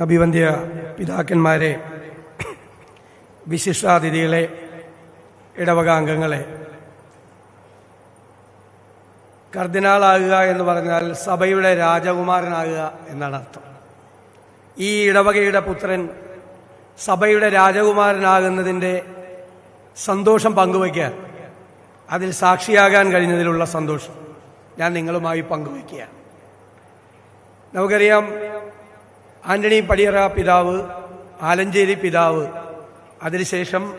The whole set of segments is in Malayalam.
അഭിവന്ദ്യ പിതാക്കന്മാരെ വിശിഷ്ടാതിഥികളെ ഇടവകാംഗങ്ങളെ. കർദിനാളാകുക എന്ന് പറഞ്ഞാൽ സഭയുടെ രാജകുമാരനാകുക എന്നാണ് അർത്ഥം. ഈ ഇടവകയുടെ പുത്രൻ സഭയുടെ രാജകുമാരനാകുന്നതിന്റെ സന്തോഷം പങ്കുവയ്ക്കാൻ അതിൽ സാക്ഷിയാകാൻ കഴിഞ്ഞതിലുള്ള സന്തോഷം ഞാൻ നിങ്ങളുമായി പങ്കുവയ്ക്കുക നമുക്കറിയാം ആന്റണി പടിയറ പിതാവ് ആലഞ്ചേരി പിതാവ് അതിനുശേഷം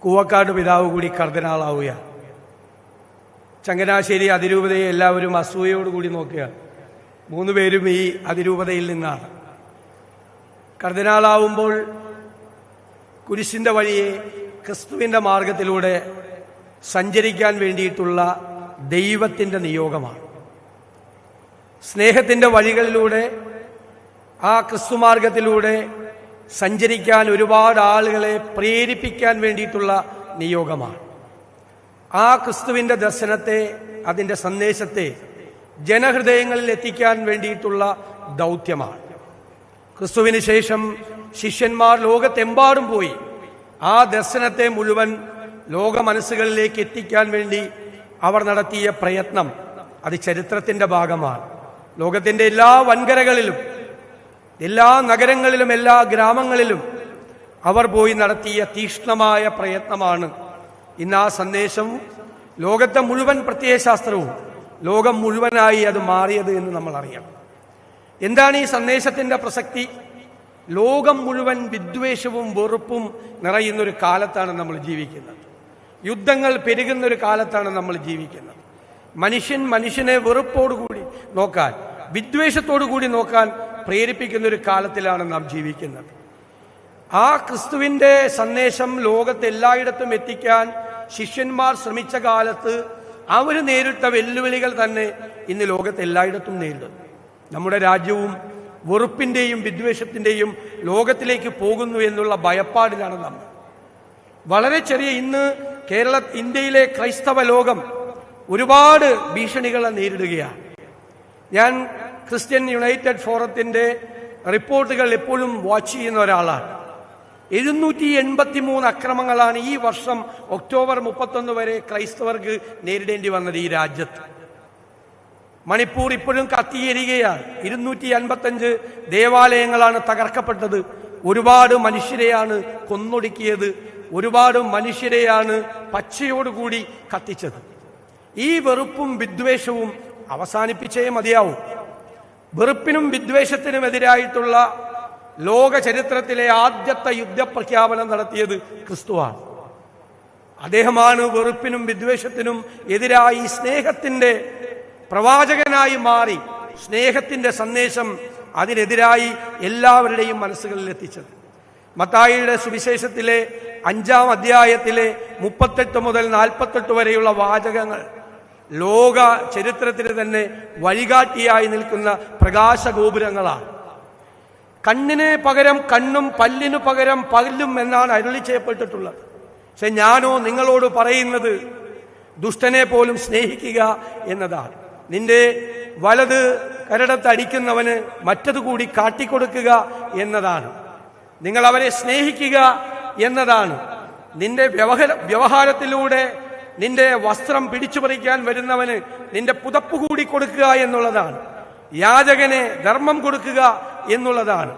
കൂവക്കാട് പിതാവ് കൂടി കർദിനാളാവുക ചങ്ങനാശ്ശേരി അതിരൂപതയെ എല്ലാവരും അസൂയയോടുകൂടി നോക്കുക. മൂന്ന് പേരും ഈ അതിരൂപതയിൽ നിന്നാണ്. കർദിനാളാവുമ്പോൾ കുരിശിന്റെ വഴിയെ ക്രിസ്തുവിന്റെ മാർഗത്തിലൂടെ സഞ്ചരിക്കാൻ വേണ്ടിയിട്ടുള്ള ദൈവത്തിന്റെ നിയോഗമാണ്. സ്നേഹത്തിന്റെ വഴികളിലൂടെ ആ ക്രിസ്തുമാർഗത്തിലൂടെ സഞ്ചരിക്കാൻ ഒരുപാട് ആളുകളെ പ്രേരിപ്പിക്കാൻ വേണ്ടിയിട്ടുള്ള നിയോഗമാണ്. ആ ക്രിസ്തുവിന്റെ ദർശനത്തെ അതിന്റെ സന്ദേശത്തെ ജനഹൃദയങ്ങളിൽ എത്തിക്കാൻ വേണ്ടിയിട്ടുള്ള ദൗത്യമാണ്. ക്രിസ്തുവിന് ശേഷം ശിഷ്യന്മാർ ലോകത്തെമ്പാടും പോയി. ആ ദർശനത്തെ മുഴുവൻ ലോക മനസ്സുകളിലേക്ക് എത്തിക്കാൻ വേണ്ടി അവർ നടത്തിയ പ്രയത്നം അത് ചരിത്രത്തിന്റെ ഭാഗമാണ്. ലോകത്തിന്റെ എല്ലാ വൻകരകളിലും എല്ലാ നഗരങ്ങളിലും എല്ലാ ഗ്രാമങ്ങളിലും അവർ പോയി നടത്തിയ തീക്ഷ്ണമായ പ്രയത്നമാണ്. ഇന്ന് ആ സന്ദേശം ലോകത്തെ മുഴുവൻ പ്രത്യയശാസ്ത്രവും ലോകം മുഴുവനായി അത് മാറിയത് എന്ന് നമ്മൾ അറിയണം. എന്താണ് ഈ സന്ദേശത്തിന്റെ പ്രസക്തി? ലോകം മുഴുവൻ വിദ്വേഷവും വെറുപ്പും നിറയുന്ന ഒരു കാലത്താണ് നമ്മൾ ജീവിക്കുന്നത്. യുദ്ധങ്ങൾ പെരുകുന്ന ഒരു കാലത്താണ് നമ്മൾ ജീവിക്കുന്നത്. മനുഷ്യൻ മനുഷ്യനെ വെറുപ്പോടുകൂടി നോക്കാൻ വിദ്വേഷത്തോടു കൂടി നോക്കാൻ പ്രേരിപ്പിക്കുന്ന ഒരു കാലത്തിലാണ് നാം ജീവിക്കുന്നത്. ആ ക്രിസ്തുവിന്റെ സന്ദേശം ലോകത്ത് എല്ലായിടത്തും എത്തിക്കാൻ ശിഷ്യന്മാർ ശ്രമിച്ച കാലത്ത് അവർ നേരിട്ട വെല്ലുവിളികൾ തന്നെ ഇന്ന് ലോകത്ത് എല്ലായിടത്തും നേരിടുന്നു. നമ്മുടെ രാജ്യവും വെറുപ്പിന്റെയും വിദ്വേഷത്തിന്റെയും ലോകത്തിലേക്ക് പോകുന്നു എന്നുള്ള ഭയപ്പാടിലാണ് നമ്മൾ വളരെ ചെറിയ ഇന്ന് കേരള ഇന്ത്യയിലെ ക്രൈസ്തവ ലോകം ഒരുപാട് ഭീഷണികളെ നേരിടുകയാണ്. ഞാൻ ക്രിസ്ത്യൻ യുണൈറ്റഡ് ഫോറത്തിന്റെ റിപ്പോർട്ടുകൾ എപ്പോഴും വാച്ച് ചെയ്യുന്ന ഒരാളാണ്. എഴുന്നൂറ്റി എൺപത്തി മൂന്ന് അക്രമങ്ങളാണ് ഈ വർഷം ഒക്ടോബർ മുപ്പത്തൊന്ന് വരെ ക്രൈസ്തവർക്ക് നേരിടേണ്ടി വന്നത് ഈ രാജ്യത്ത്. മണിപ്പൂർ ഇപ്പോഴും കത്തിയെരികയാണ്. ഇരുന്നൂറ്റി അൻപത്തഞ്ച് ദേവാലയങ്ങളാണ് തകർക്കപ്പെട്ടത്. ഒരുപാട് മനുഷ്യരെയാണ് കൊന്നൊടുക്കിയത്. ഒരുപാട് മനുഷ്യരെയാണ് പച്ചയോടുകൂടി കത്തിച്ചത്. ഈ വെറുപ്പും വിദ്വേഷവും അവസാനിപ്പിച്ചേ മതിയാവും. വെറുപ്പിനും വിദ്വേഷത്തിനും എതിരായിട്ടുള്ള ലോക ചരിത്രത്തിലെ ആദ്യത്തെ യുദ്ധപ്രഖ്യാപനം നടത്തിയത് ക്രിസ്തുവാണ്. അദ്ദേഹമാണ് വെറുപ്പിനും വിദ്വേഷത്തിനും എതിരായി സ്നേഹത്തിന്റെ പ്രവാചകനായി മാറി സ്നേഹത്തിന്റെ സന്ദേശം അതിനെതിരായി എല്ലാവരുടെയും മനസ്സുകളിൽ എത്തിച്ചത്. മത്തായിയുടെ സുവിശേഷത്തിലെ അഞ്ചാം അധ്യായത്തിലെ മുപ്പത്തെട്ട് മുതൽ നാൽപ്പത്തെട്ട് വരെയുള്ള വാചകങ്ങൾ ലോക ചരിത്രത്തിന് തന്നെ വഴികാട്ടിയായി നിൽക്കുന്ന പ്രകാശഗോപുരങ്ങളാണ്. കണ്ണിന് പകരം കണ്ണും പല്ലിനു പകരം പല്ലും എന്നാണ് അരുളി ചെയ്യപ്പെട്ടിട്ടുള്ളത്. പക്ഷെ ഞാനോ നിങ്ങളോട് പറയുന്നത് ദുഷ്ടനെ പോലും സ്നേഹിക്കുക എന്നതാണ്. നിന്റെ വലത് കരടത്തടിക്കുന്നവന് മറ്റത് കൂടി കാട്ടിക്കൊടുക്കുക എന്നതാണ്. നിങ്ങൾ അവരെ സ്നേഹിക്കുക എന്നതാണ്. നിന്റെ വ്യവഹാര വ്യവഹാരത്തിലൂടെ നിന്റെ വസ്ത്രം പിടിച്ചു പറിക്കാൻ വരുന്നവന് നിന്റെ പുതപ്പ് കൂടി കൊടുക്കുക എന്നുള്ളതാണ്. യാചകനെ ധർമ്മം കൊടുക്കുക എന്നുള്ളതാണ്.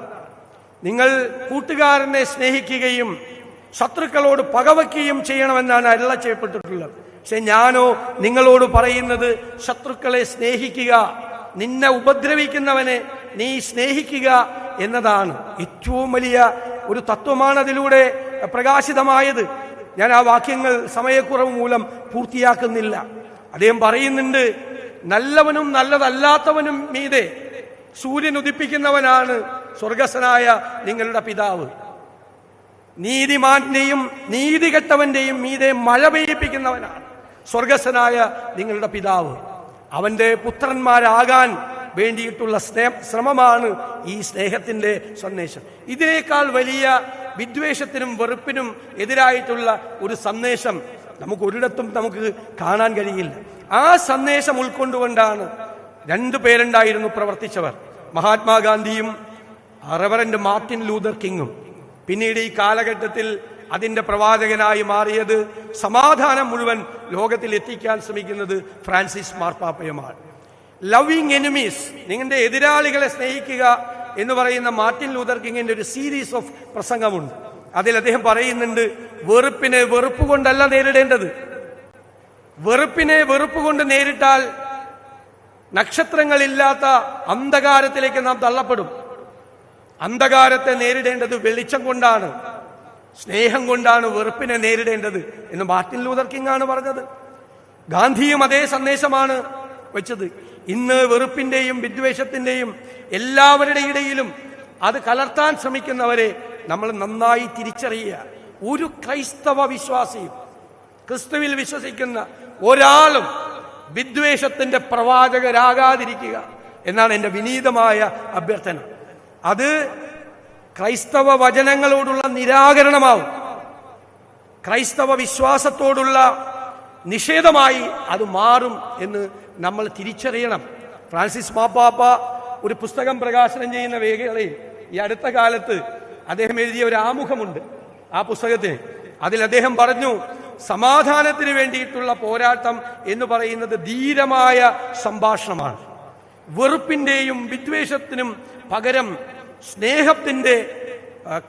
നിങ്ങൾ കൂട്ടുകാരനെ സ്നേഹിക്കുകയും ശത്രുക്കളോട് പകവയ്ക്കുകയും ചെയ്യണമെന്നാണ് അരുള ചെയ്യപ്പെട്ടിട്ടുള്ളത്. പക്ഷെ ഞാനോ നിങ്ങളോട് പറയുന്നത് ശത്രുക്കളെ സ്നേഹിക്കുക നിന്നെ ഉപദ്രവിക്കുന്നവനെ നീ സ്നേഹിക്കുക എന്നതാണ്. ഏറ്റവും വലിയ ഒരു തത്വമാണ് അതിലൂടെ പ്രകാശിതമായത്. ഞാൻ ആ വാക്യങ്ങൾ സമയക്കുറവ് മൂലം പൂർത്തിയാക്കുന്നില്ല. അദ്ദേഹം പറയുന്നുണ്ട് നല്ലവനും നല്ലതല്ലാത്തവനും മീതെ സൂര്യൻ ഉദിപ്പിക്കുന്നവനാണ് സ്വർഗസ്വനായ നിങ്ങളുടെ പിതാവ്. നീതിമാന്റെയും നീതികെട്ടവന്റെയും മീതെ മഴ പെയ്യിപ്പിക്കുന്നവനാണ് സ്വർഗസ്വനായ നിങ്ങളുടെ പിതാവ്. അവന്റെ പുത്രന്മാരാകാൻ വേണ്ടിയിട്ടുള്ള സ്നേഹ ശ്രമമാണ് ഈ സ്നേഹത്തിന്റെ സന്ദേശം. ഇതിനേക്കാൾ വലിയ വിദ്വേഷത്തിനും വെറുപ്പിനും എതിരായിട്ടുള്ള ഒരു സന്ദേശം നമുക്ക് ഒരിടത്തും നമുക്ക് കാണാൻ കഴിയില്ല. ആ സന്ദേശം ഉൾക്കൊണ്ടുകൊണ്ടാണ് രണ്ടു പേരുണ്ടായിരുന്നു പ്രവർത്തിച്ചവർ. മഹാത്മാഗാന്ധിയും റവറന്റ് മാർട്ടിൻ ലൂതർ കിങ്ങും. പിന്നീട് ഈ കാലഘട്ടത്തിൽ അതിന്റെ പ്രവാചകനായി മാറിയത് സമാധാനം മുഴുവൻ ലോകത്തിൽ എത്തിക്കാൻ ശ്രമിക്കുന്നത് ഫ്രാൻസിസ് മാർപ്പാപ്പയുമാണ്. ലവിങ് എനിമീസ് നിങ്ങളുടെ എതിരാളികളെ സ്നേഹിക്കുക എന്ന് പറയുന്ന മാർട്ടിൻ ലൂതർ കിങ്ങിന്റെ ഒരു സീരീസ് ഓഫ് പ്രസംഗമുണ്ട്. അതിൽ അദ്ദേഹം പറയുന്നുണ്ട് വെറുപ്പിനെ വെറുപ്പ് കൊണ്ടല്ല നേരിടേണ്ടത്. വെറുപ്പിനെ വെറുപ്പ് കൊണ്ട് നേരിട്ടാൽ നക്ഷത്രങ്ങളില്ലാത്ത അന്ധകാരത്തിലേക്ക് നാം തള്ളപ്പെടും. അന്ധകാരത്തെ നേരിടേണ്ടത് വെളിച്ചം കൊണ്ടാണ്. സ്നേഹം കൊണ്ടാണ് വെറുപ്പിനെ നേരിടേണ്ടത്. എന്ന് മാർട്ടിൻ ലൂതർ കിങ് ആണ് പറഞ്ഞത്. ഗാന്ധിയും അതേ സന്ദേശമാണ് വെച്ചത്. ഇന്ന് വെറുപ്പിന്റെയും വിദ്വേഷത്തിന്റെയും എല്ലാവരുടെ ഇടയിലും അത് കലർത്താൻ ശ്രമിക്കുന്നവരെ നമ്മൾ നന്നായി തിരിച്ചറിയുക. ഒരു ക്രൈസ്തവ വിശ്വാസിയും ക്രിസ്തുവിൽ വിശ്വസിക്കുന്ന ഒരാളും വിദ്വേഷത്തിന്റെ പ്രവാചകരാകാതിരിക്കുക എന്നാണ് എന്റെ വിനീതമായ അഭ്യർത്ഥന. അത് ക്രൈസ്തവ വചനങ്ങളോടുള്ള നിരാകരണമാവും. ക്രൈസ്തവ വിശ്വാസത്തോടുള്ള നിഷേധമായി അത് മാറും എന്ന് നമ്മൾ തിരിച്ചറിയണം. ഫ്രാൻസിസ് മാപ്പാപ്പ ഒരു പുസ്തകം പ്രകാശനം ചെയ്യുന്ന വേഗതയിൽ ഈ അടുത്ത കാലത്ത് അദ്ദേഹം എഴുതിയ ഒരു ആമുഖമുണ്ട്. ആ പുസ്തകത്തിന് അതിൽ അദ്ദേഹം പറഞ്ഞു സമാധാനത്തിന് വേണ്ടിയിട്ടുള്ള പോരാട്ടം എന്ന് പറയുന്നത് ധീരമായ സംഭാഷണമാണ്. വെറുപ്പിന്റെയും വിദ്വേഷത്തിനും പകരം സ്നേഹത്തിന്റെ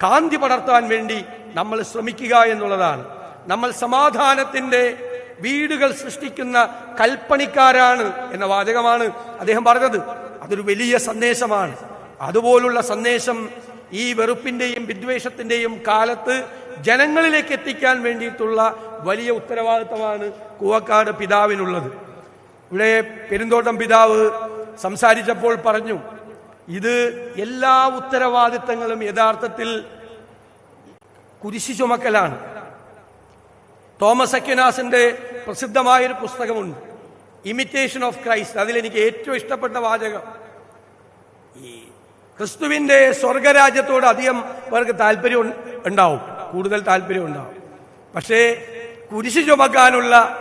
കാന്തി പടർത്താൻ വേണ്ടി നമ്മൾ ശ്രമിക്കുക എന്നുള്ളതാണ്. നമ്മൾ സമാധാനത്തിന്റെ വീടുകൾ സൃഷ്ടിക്കുന്ന കൽപ്പണിക്കാരാണ് എന്ന വാചകമാണ് അദ്ദേഹം പറഞ്ഞത്. അതൊരു വലിയ സന്ദേശമാണ്. അതുപോലുള്ള സന്ദേശം ഈ വെറുപ്പിന്റെയും വിദ്വേഷത്തിന്റെയും കാലത്ത് ജനങ്ങളിലേക്ക് എത്തിക്കാൻ വേണ്ടിയിട്ടുള്ള വലിയ ഉത്തരവാദിത്തമാണ് കൂവക്കാട് പിതാവിനുള്ളത്. ഇവിടെ പെരുന്തോട്ടം പിതാവ് സംസാരിച്ചപ്പോൾ പറഞ്ഞു ഇത് എല്ലാ ഉത്തരവാദിത്തങ്ങളും യഥാർത്ഥത്തിൽ കുരിശി ചുമക്കലാണ്. തോമസ് അക്യുനാസിന്റെ പ്രസിദ്ധമായൊരു പുസ്തകമുണ്ട്. ഇമിറ്റേഷൻ ഓഫ് ക്രൈസ്റ്റ് അതിലെനിക്ക് ഏറ്റവും ഇഷ്ടപ്പെട്ട വാചകം. ഈ ക്രിസ്തുവിന്റെ സ്വർഗരാജ്യത്തോട് അധികം അവർക്ക് താല്പര്യം ഉണ്ടാവും. കൂടുതൽ താല്പര്യം ഉണ്ടാവും. പക്ഷേ കുരിശ് ചുമക്കാനുള്ള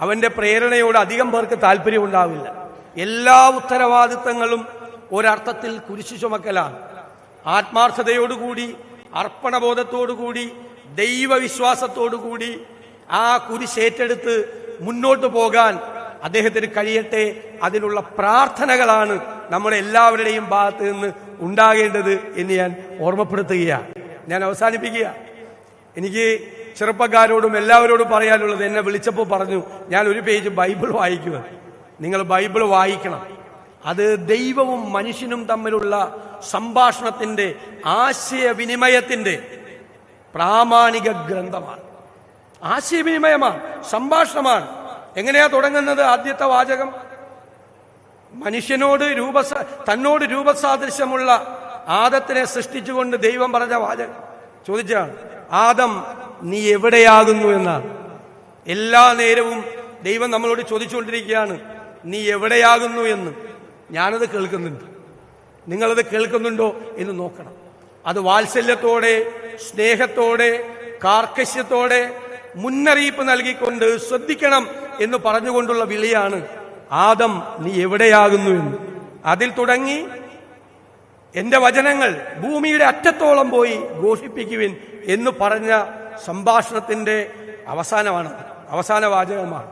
അവന്റെ പ്രേരണയോട് അധികം പേർക്ക് താല്പര്യം ഉണ്ടാവില്ല. എല്ലാ ഉത്തരവാദിത്തങ്ങളും ഒരർത്ഥത്തിൽ കുരിശു ചുമക്കലാണ്. ആത്മാർത്ഥതയോടുകൂടി അർപ്പണബോധത്തോടുകൂടി ദൈവവിശ്വാസത്തോടുകൂടി ആ കുരിശ് ഏറ്റെടുത്ത് മുന്നോട്ട് പോകാൻ അദ്ദേഹത്തിന് കഴിയട്ടെ അതിനുള്ള പ്രാർത്ഥനകളാണ് നമ്മുടെ എല്ലാവരുടെയും ഭാഗത്ത് നിന്ന് ഉണ്ടാകേണ്ടത് എന്ന് ഞാൻ ഓർമ്മപ്പെടുത്തുകയാണ്. ഞാൻ അവസാനിപ്പിക്കുക. എനിക്ക് ചെറുപ്പക്കാരോടും എല്ലാവരോടും പറയാനുള്ളത് എന്നെ വിളിച്ചപ്പോൾ പറഞ്ഞു ഞാൻ ഒരു പേജ് ബൈബിൾ വായിക്കുക. നിങ്ങൾ ബൈബിൾ വായിക്കണം. അത് ദൈവവും മനുഷ്യനും തമ്മിലുള്ള സംഭാഷണത്തിന്റെ ആശയവിനിമയത്തിന്റെ പ്രാമാണിക ഗ്രന്ഥമാണ്. ആശയവിനിമയമാണ് സംഭാഷണമാണ്. എങ്ങനെയാ തുടങ്ങുന്നത് ആദ്യത്തെ വാചകം? മനുഷ്യനോട് രൂപ തന്നോട് രൂപസാദൃശ്യമുള്ള ആദത്തിനെ സൃഷ്ടിച്ചുകൊണ്ട് ദൈവം പറഞ്ഞ വാചകം. ചോദിച്ചാണ് ആദം നീ എവിടെയാകുന്നു എന്നാണ് എല്ലാ നേരവും ദൈവം നമ്മളോട് ചോദിച്ചുകൊണ്ടിരിക്കുകയാണ് നീ എവിടെയാകുന്നു എന്ന്? ഞാനത് കേൾക്കുന്നുണ്ട്. നിങ്ങളത് കേൾക്കുന്നുണ്ടോ എന്ന് നോക്കണം. അത് വാത്സല്യത്തോടെ സ്നേഹത്തോടെ കാർക്കശ്യത്തോടെ മുന്നറിയിപ്പ് നൽകിക്കൊണ്ട് ശ്രദ്ധിക്കണം എന്ന് പറഞ്ഞുകൊണ്ടുള്ള വിളിയാണ് ആദം നീ എവിടെയാകുന്നു? എന്ന്. അതിൽ തുടങ്ങി എന്റെ വചനങ്ങൾ ഭൂമിയുടെ അറ്റത്തോളം പോയി ഘോഷിപ്പിക്കുവിൻ എന്ന് പറഞ്ഞ സംഭാഷണത്തിന്റെ അവസാനമാണ് അവസാന വാചകമാണ്.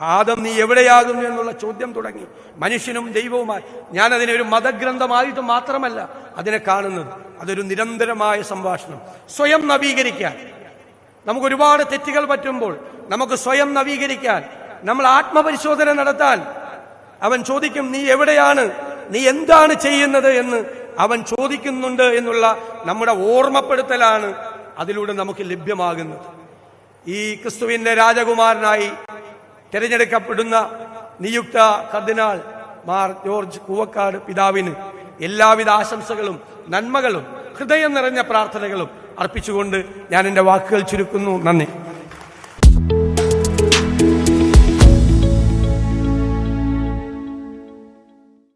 ആദം നീ എവിടെയാകുന്നു? എന്നുള്ള ചോദ്യം തുടങ്ങി. മനുഷ്യനും ദൈവവുമായി. ഞാൻ അതിനെ ഒരു മതഗ്രന്ഥമായിട്ട് മാത്രമല്ല അതിനെ കാണുന്നത്. അതൊരു നിരന്തരമായ സംഭാഷണം. സ്വയം നവീകരിക്കാൻ. നമുക്ക് ഒരുപാട് തെറ്റുകൾ പറ്റുമ്പോൾ നമുക്ക് സ്വയം നവീകരിക്കാൻ നമ്മൾ ആത്മപരിശോധന നടത്താൻ അവൻ ചോദിക്കും നീ എവിടെയാണ്? നീ എന്താണ് ചെയ്യുന്നത്? എന്ന് അവൻ ചോദിക്കുന്നുണ്ട് എന്നുള്ള നമ്മുടെ ഓർമ്മപ്പെടുത്തലാണ് അതിലൂടെ നമുക്ക് ലഭ്യമാകുന്നത്. ഈ ക്രിസ്തുവിന്റെ രാജകുമാരനായി തിരഞ്ഞെടുക്കപ്പെടുന്ന നിയുക്ത കർദിനാൾ മാർ ജോർജ് കൂവക്കാട് പിതാവിന് എല്ലാവിധ ആശംസകളും നന്മകളും ഹൃദയം നിറഞ്ഞ പ്രാർത്ഥനകളും അർപ്പിച്ചുകൊണ്ട് ഞാൻ എന്റെ വാക്കുകൾ ചുരുക്കുന്നു. നന്ദി.